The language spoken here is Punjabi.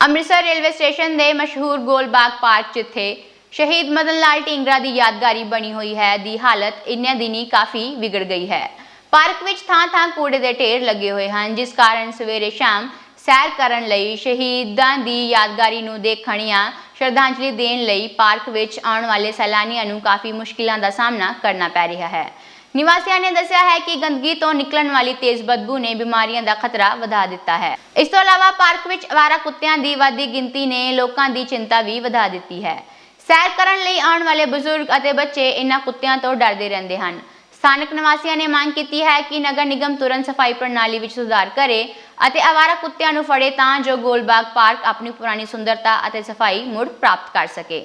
ਅੰਮ੍ਰਿਤਸਰ ਰੇਲਵੇ ਸਟੇਸ਼ਨ ਦੇ ਮਸ਼ਹੂਰ ਗੋਲਬਾਗ ਪਾਰਕ ਜਿੱਥੇ ਸ਼ਹੀਦ ਮਦਨ ਲਾਲ ਢੀਂਗਰਾ ਦੀ ਯਾਦਗਾਰੀ ਬਣੀ ਹੋਈ ਹੈ, ਦੀ ਹਾਲਤ ਇੰਨੇ ਦਿਨੀ ਕਾਫੀ ਵਿਗੜ ਗਈ ਹੈ। ਪਾਰਕ ਵਿੱਚ ਥਾਂ-ਥਾਂ ਕੂੜੇ ਦੇ ਢੇਰ ਲੱਗੇ ਹੋਏ ਹਨ, ਜਿਸ ਕਾਰਨ ਸਵੇਰੇ ਸ਼ਾਮ ਸੈਰ ਕਰਨ ਲਈ ਸ਼ਹੀਦਾਂ ਦੀ ਯਾਦਗਾਰੀ ਨੂੰ ਦੇਖਣ ਜਾਂ ਸ਼ਰਧਾਂਜਲੀ ਦੇਣ ਲਈ ਪਾਰਕ ਵਿੱਚ ਆਉਣ ਵਾਲੇ ਸੈਲਾਨੀਆਂ ਨੂੰ ਕਾਫੀ ਮੁਸ਼ਕਿਲਾਂ ਦਾ ਸਾਹਮਣਾ ਕਰਨਾ ਪੈ ਰਿਹਾ ਹੈ। ਨਿਵਾਸੀਆਂ ਨੇ ਦੱਸਿਆ ਹੈ ਕਿ ਗੰਦਗੀ ਤੋਂ ਨਿਕਲਣ ਵਾਲੀ ਤੇਜ਼ ਬਦਬੂ ਨੇ ਬਿਮਾਰੀਆਂ ਦਾ ਖਤਰਾ ਵਧਾ ਦਿੱਤਾ ਹੈ। ਇਸ ਤੋਂ ਇਲਾਵਾ ਪਾਰਕ ਵਿੱਚ ਅਵਾਰਾ ਕੁੱਤਿਆਂ ਦੀ ਵੱਧਦੀ ਗਿਣਤੀ ਨੇ ਲੋਕਾਂ ਦੀ ਚਿੰਤਾ ਵੀ ਵਧਾ ਦਿੱਤੀ ਹੈ। ਸੈਰ ਕਰਨ ਲਈ ਆਉਣ ਵਾਲੇ ਬਜ਼ੁਰਗ ਅਤੇ ਬੱਚੇ ਇਨ੍ਹਾਂ ਕੁੱਤਿਆਂ ਤੋਂ ਡਰਦੇ ਰਹਿੰਦੇ ਹਨ। ਸਥਾਨਕ ਨਿਵਾਸੀਆਂ ਨੇ ਮੰਗ ਕੀਤੀ ਹੈ ਕਿ ਨਗਰ ਨਿਗਮ ਤੁਰੰਤ ਸਫ਼ਾਈ ਪ੍ਰਣਾਲੀ ਵਿੱਚ ਸੁਧਾਰ ਕਰੇ ਅਤੇ ਅਵਾਰਾ ਕੁੱਤਿਆਂ ਨੂੰ ਫੜੇ ਤਾਂ ਜੋ ਗੋਲਬਾਗ ਪਾਰਕ ਆਪਣੀ ਪੁਰਾਣੀ ਸੁੰਦਰਤਾ ਅਤੇ ਸਫ਼ਾਈ ਮੁੜ ਪ੍ਰਾਪਤ ਕਰ ਸਕੇ।